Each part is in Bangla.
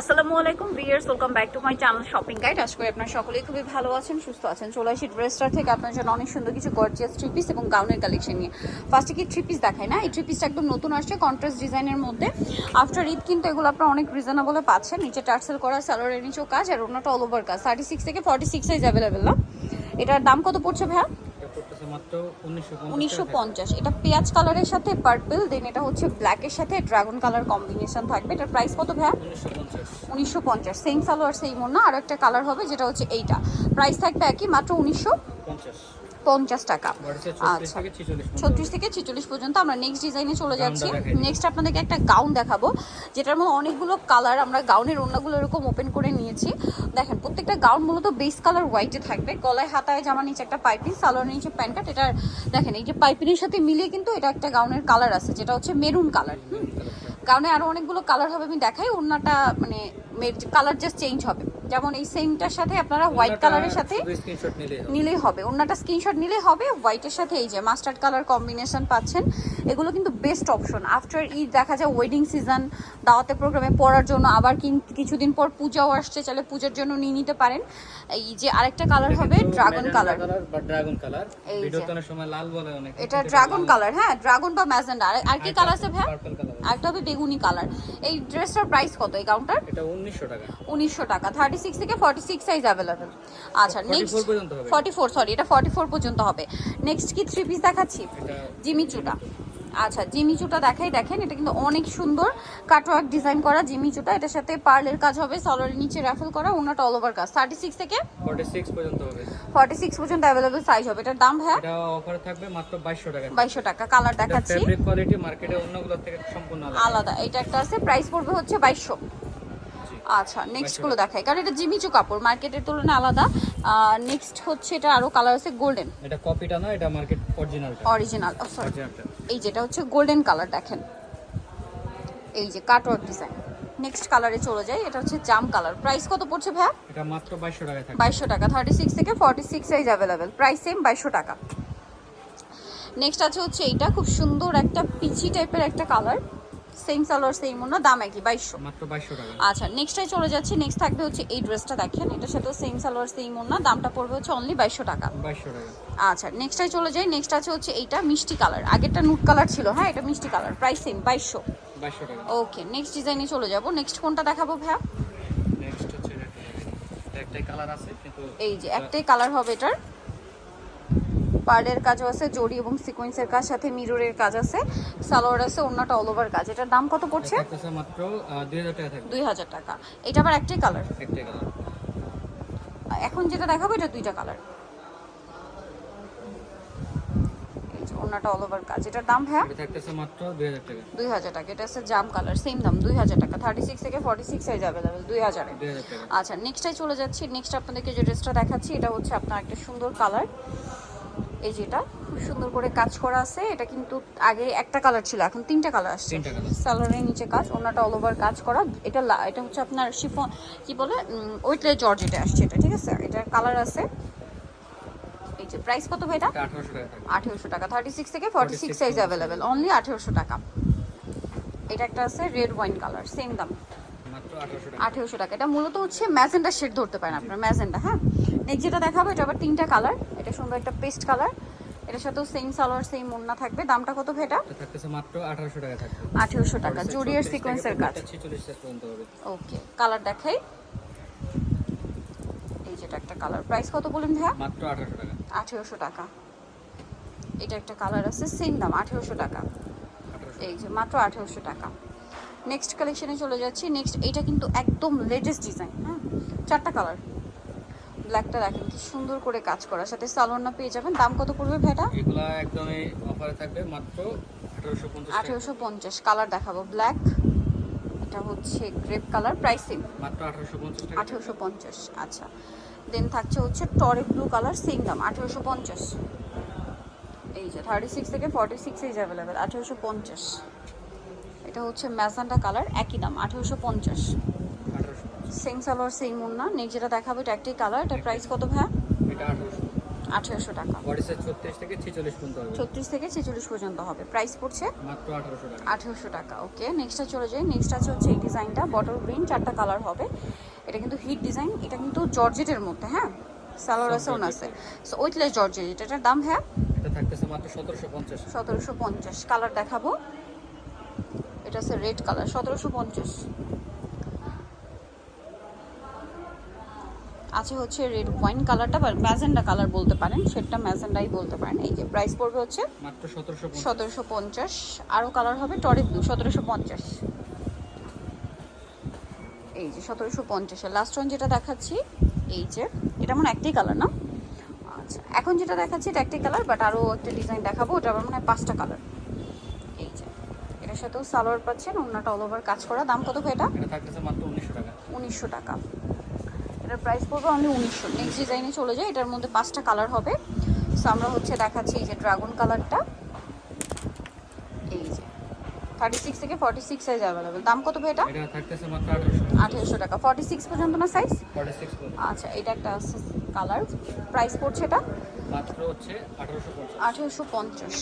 আসসালামু আলাইকুম viewers welcome back to my channel shopping guide. আশা করি আপনারা সকলেই খুবই ভালো আছেন, সুস্থ আছেন। চলে আসি ড্রেসটার থেকে, আপনার জন্য অনেক সুন্দর কিছু গর্জিয়াস থ্রি পিস এবং গাউনের কালেকশন নিয়ে। ফার্স্টে কি থ্রি পিস দেখায় না? এই থ্রি পিসটা একদম নতুন আসছে কন্ট্রাস্ট ডিজাইনের মধ্যে। আফটার ঈদ কিন্তু এগুলো আপনারা অনেক রিজনেবলে পাচ্ছেন। নিচে টার্সেল করা স্যালোয়ারের নিচেও কাজ, আর অন্যটা অল ওভার কাজ। থার্টি সিক্স থেকে ফর্টি সিক্স সাইজ অ্যাভেলেবেল না? এটার দাম কত পড়ছে ভাইয়া? পড়তেছে মাত্র উনিশশো উনিশশো পঞ্চাশ। এটা পেঁয়াজ কালারের সাথে পার্পল দেন এটা হচ্ছে ব্ল্যাকের সাথে ড্রাগন কালার কম্বিনেশন থাকবে। এটার প্রাইস কত ভাই উনিশশো পঞ্চাশ। উনিশশো পঞ্চাশ। সেম সালোয়ার সেম না আর একটা কালার হবে যেটা হচ্ছে এইটা। প্রাইস থাকবে একই মাত্র উনিশশো পঞ্চাশ টাকা। আচ্ছা। ছত্রিশ থেকে ছেচল্লিশ পর্যন্ত আমরা নেক্সট ডিজাইনে চলে যাচ্ছি। নেক্সট আপনাদেরকে একটা গাউন দেখাবো যেটার মধ্যে অনেকগুলো কালার আমরা গাউনের ওড়নাগুলো এরকম ওপেন করে নিয়েছি। দেখেন প্রত্যেকটা গাউন মূলত বেস কালার হোয়াইটে থাকবে। গলায় হাতায় জামা নিচে একটা পাইপিং সালোয়ার নিচে প্যান্ট কাট এটা দেখেন এই যে পাইপিনের সাথে মিলিয়ে কিন্তু এটা একটা গাউনের কালার আছে যেটা হচ্ছে মেরুন কালার হুম। গাউনে আরও অনেকগুলো কালার হবে আমি দেখাই। ওড়নাটা মানে কালার জাস্ট চেঞ্জ হবে। যেমন এই সেমটার সাথে আপনারা হোয়াইট কালারের সাথে। নিলেই হবে অন্যটা স্ক্রিনশট নিলেই হবে হোয়াইটের সাথে এই যে মাস্টার্ড কালার কম্বিনেশন পাচ্ছেন এগুলো কিন্তু বেস্ট অপশন আফটার ঈদ দেখা যায় ওয়েডিং সিজন দাওয়াতে প্রোগ্রামে পড়ার জন্য আবার কিছুদিন পর পূজাও আসছে চাইলে পূজার জন্য নিয়ে নিতে পারেন। এই যে আরেকটা কালার হবে ড্রাগন কালার ড্রাগন কালার। সময় লাল বলে অনেক এটা ড্রাগন কালার হ্যাঁ ড্রাগন বা ম্যাজেন্ডা। আর কি কালার আছে ভাই পার্পল কালার আরেকটা হবে বেগুনি কালার এই ড্রেসটার প্রাইস কত এই কাউন্টার এটা উনিশশো টাকা। উনিশশো টাকা। থার্টি সিক্স থেকে ফর্টি সিক্স সাইজ অ্যাভেলেবেল আচ্ছা 44 নেক্সট পর্যন্ত হবে। ফর্টি ফোর সরি এটা ফর্টি ফোর পর্যন্ত হবে। নেক্সট কি থ্রি পিস দেখাচ্ছি? এটা জিমিচুটা। আচ্ছা জিমিচুটা দেখাই দেখেন এটা কিন্তু অনেক সুন্দর কাটওয়ার্ক ডিজাইন করা জিমিচুটা এটার সাথে পার্লের কাজ হবে সলারের নিচে র্যাফেল করা ওনাটা অল ওভার কাজ থার্টি সিক্স থেকে? ফর্টি সিক্স পর্যন্ত হবে। ফর্টি সিক্স পর্যন্ত অ্যাভেলেবেল সাইজ হবে। এটার দাম হ্যাঁ? এটা অফারে থাকবে মাত্র বাইশশো টাকা। বাইশশো টাকা কালার দেখাচ্ছি। ফেব্রিক কোয়ালিটি মার্কেটে অন্যগুলোর থেকে সম্পূর্ণ আলাদা। এটা একটা আছে প্রাইস পড়বে হচ্ছে বাইশশো। জি। আচ্ছা নেক্সটগুলো দেখাই। কারণ এটা জিমিচু কাপড় মার্কেটের তুলনায় আলাদা। নেক্সট হচ্ছে এটা আরও কালার আছে গোল্ডেন এটা কপিটা না এটা মার্কেট অরিজিনালটা অরিজিনাল সরি এই যেটা হচ্ছে গোল্ডেন কালার দেখেন। এই যে কাটওয়ার্ক ডিজাইন নেক্সট কালারে চলে যাই এটা হচ্ছে জাম কালার প্রাইস কত পড়ছে ভাইয়া? এটা মাত্র বাইশশো টাকা থাকবে বাইশশো টাকা থার্টি সিক্স থেকে forty six size available price same বাইশশো টাকা। নেক্সট আছে হচ্ছে এইটা খুব সুন্দর একটা পিচি টাইপের একটা কালার সেম সালোয়ার সেম না দাম একই বাইশশো। মাত্র বাইশশো টাকা। আচ্ছা নেক্সটে চলে যাচ্ছি নেক্সট থাকবে হচ্ছে এই ড্রেসটা দেখেন এটার সাথেও সেম সালোয়ার সেম না দামটা পড়বে হচ্ছে অনলি বাইশশো টাকা। বাইশশো টাকা। আচ্ছা নেক্সটে চলে যাই নেক্সট আছে হচ্ছে এইটা মিষ্টি কালার আগেরটা নুট কালার ছিল হ্যাঁ এটা মিষ্টি কালার প্রাইস সেম বাইশশো। বাইশশো টাকা। ওকে নেক্সট ডিজাইনে চলে যাব নেক্সট কোনটা দেখাবো ভাইয়া? নেক্সট হচ্ছে একটাই কালার আছে কিন্তু এই যে একটাই কালার হবে এটার। পার্লের কাজও আছে জড়ি এবং সিকোয়েন্সের কাজ সাথে মিররের কাজ আছে সালোয়ার আছে অন্যটা অল ওভার কাজ। এটার দাম কত পড়ছে? মাত্র দুই হাজার টাকা এটা আবার একটাই কালার একটাই কালার এখন যেটা দেখাবো এটা দুইটা কালার অল ওভার কাজ। এটার দাম হ্যাঁ থাকতেছে মাত্র টাকা। এটা জাম কালার সেম দাম দুই হাজার টাকা। থার্টি সিক্স থেকে সাইজ আচ্ছা নেক্সটটাই চলে যাচ্ছি। নেক্সট আপনাদেরকে যে ড্রেসটা দেখাচ্ছি এটা হচ্ছে আপনার একটা সুন্দর কালার এই যেটা খুব সুন্দর করে কাজ করা আছে। এটা কিন্তু আগে একটা কালার ছিল এখন তিনটা কালার আসছে। সালোয়ারের নিচে কাজ ওনাটা অল ওভার কাজ করা। এটা এটা হচ্ছে আপনার শিফন কি বলে ওয়েটলে জর্জ এটা আসছে এটা ঠিক আছে? এটার কালার আছে। এই যে প্রাইস কত ভাই এটা আঠারোশো টাকা থার্টি সিক্স থেকে forty six 46 size available only আঠেরোশো টাকা। এটা একটা আছে রেড ওয়াইন কালার সেম দাম। মাত্র আঠারোশো টাকা। আঠেরোশো টাকা। এটা মূলত হচ্ছে ম্যাজেন্ডা শেড ধরতে পারেন আপনার ম্যাজেন্ডা হ্যাঁ? নেক্সট যেটা দেখাবো এটা আবার তিনটা কালার এটা সুন্দর একটা পেস্ট কালার এটার সাথেও সেম সালোয়ার সেম ওন্না থাকবে। দামটা কত এটা এটা থাকতেছে মাত্র আঠারোশো টাকা থাকবে। আঠেরোশো টাকা। জুডিয়ার সিকোয়েন্সের কাজ ছেচল্লিশ পর্যন্ত হবে। ওকে কালার দেখাই। এই যেটা একটা কালার প্রাইস কত বলেন ভাইয়া? মাত্র আঠারোশো টাকা। আঠেরোশো টাকা। এটা একটা কালার আছে সেম দাম আঠেরোশো টাকা। এই যে মাত্র আঠেরোশো টাকা। নেক্সট কালেকশনে চলে যাচ্ছি। নেক্সট এইটা কিন্তু একদম লেটেস্ট ডিজাইন হ্যাঁ? চারটা কালার ব্ল্যাকটা দেখেন কি সুন্দর করে কাজ করার। সাথে সালোয়ারনা পেয়ে যাবেন দাম কত পড়বে ভাইটা? এগুলা একদমই অফারে থাকবে মাত্র আঠারোশো পঞ্চাশ টাকা। আঠেরোশো পঞ্চাশ কালার দেখাবো ব্ল্যাক এটা হচ্ছে গ্রেপ কালার প্রাইসিং মাত্র আঠারোশো পঞ্চাশ টাকা। আঠেরোশো পঞ্চাশ আচ্ছা। দেন থাকছে হচ্ছে টরে ব্লু কালার সেম দাম আঠেরোশো পঞ্চাশ। এই যে থার্টি সিক্স থেকে ফর্টি সিক্স ইজ অ্যাভেলেবেল আঠেরোশো পঞ্চাশ। এটা হচ্ছে ম্যাজান্টা কালার একই দাম আঠেরোশো পঞ্চাশ। আঠারোশো same salwar same Munna next যেটা দেখাবো এটা একটাই কালার এটা প্রাইস কত ভাই এটা টাকা। থেকে 46 পর্যন্ত হবে। প্রাইস পড়ছে টাকা। ওকে নেক্সটটা চলে নেক্সট আছে এই ডিজাইনটা বটল চারটা কালার হবে। এটা কিন্তু হিট ডিজাইন এটা কিন্তু জর্জেটের মধ্যে হ্যাঁ? সালোয়ার আছে জর্জেট। দাম হ্যাঁ কালার দেখাবো। এটা রেড কালার 1750 আছে হচ্ছে রেড ওয়াইন কালারটা বা ম্যাজেন্ডা কালার বলতে পারেন সেটা ম্যাজেন্ডাই বলতে পারেন। এই যে প্রাইস পড়বে হচ্ছে মাত্র সতেরোশো পঞ্চাশ। আরও কালার হবে টরে ব্লু সতেরোশো পঞ্চাশ। এই যে সতেরোশো পঞ্চাশে লাস্ট ওয়ান যেটা দেখাচ্ছি এই যে এটা মনে একটাই কালার না? আচ্ছা এখন যেটা দেখাচ্ছি এটা একটাই কালার বাট আরও একটা ডিজাইন দেখাবো ওটা আমার মনে হয় পাঁচটা কালার এই যে এটার সাথেও সালোয়ার পাচ্ছেন অন্যটা অল ওভার কাজ করা। দাম কত এটা? এটা থাকতেছে মাত্র উনিশশো টাকা। উনিশশো টাকা। এটার প্রাইস পড়বে অনলি উনিশশো। নেক্সট ডিজাইনে চলে যায় এটার মধ্যে পাঁচটা কালার হবে। সো আমরা হচ্ছে দেখাচ্ছি এই যে ড্রাগন কালারটা এই যে থার্টি সিক্স থেকে ফর্টি সিক্স সাইজ অ্যাভেলেবেল দাম কত এটা? আঠারোশো। টাকা। ফর্টি সিক্স পর্যন্ত না সাইজ আচ্ছা এটা একটা কালার প্রাইস পড়ছে এটা? হচ্ছে আঠেরোশো পঞ্চাশ।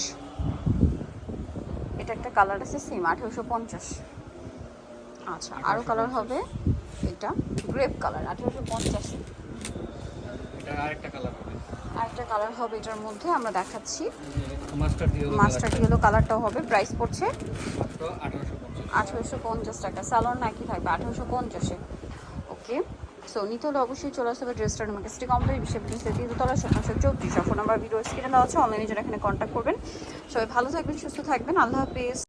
এটা একটা কালার আছে সেম আঠেরোশো পঞ্চাশ। আচ্ছা আরও কালার হবে। এটা গ্রেপ কালার আঠেরোশো পঞ্চাশ। এটা আরেকটা কালার হবে। আরেকটা কালার হবে এটার মধ্যে আমরা দেখাচ্ছি। মাস্টার ইয়েলো কালারটাও হবে প্রাইস পড়ছে আঠারোশো পঞ্চাশ। টাকা। স্যালোর নাকি থাকবে? আঠেরোশো পঞ্চাশে। ওকে সো নিতে হলে অবশ্যই চলে আসতে হবে ড্রেসটার মার্কেট সিটি কমপ্লেক্স বিশ্ব সেটি দুতলা সতেরোশো চৌত্রিশ ফোন নাম্বার ভিডিও স্ক্রিনে দেওয়া আছে অনলাইনে যারা এখানে কন্ট্যাক্ট করবেন। সবাই ভালো থাকবেন সুস্থ থাকবেন। আল্লাহ হাফিজ।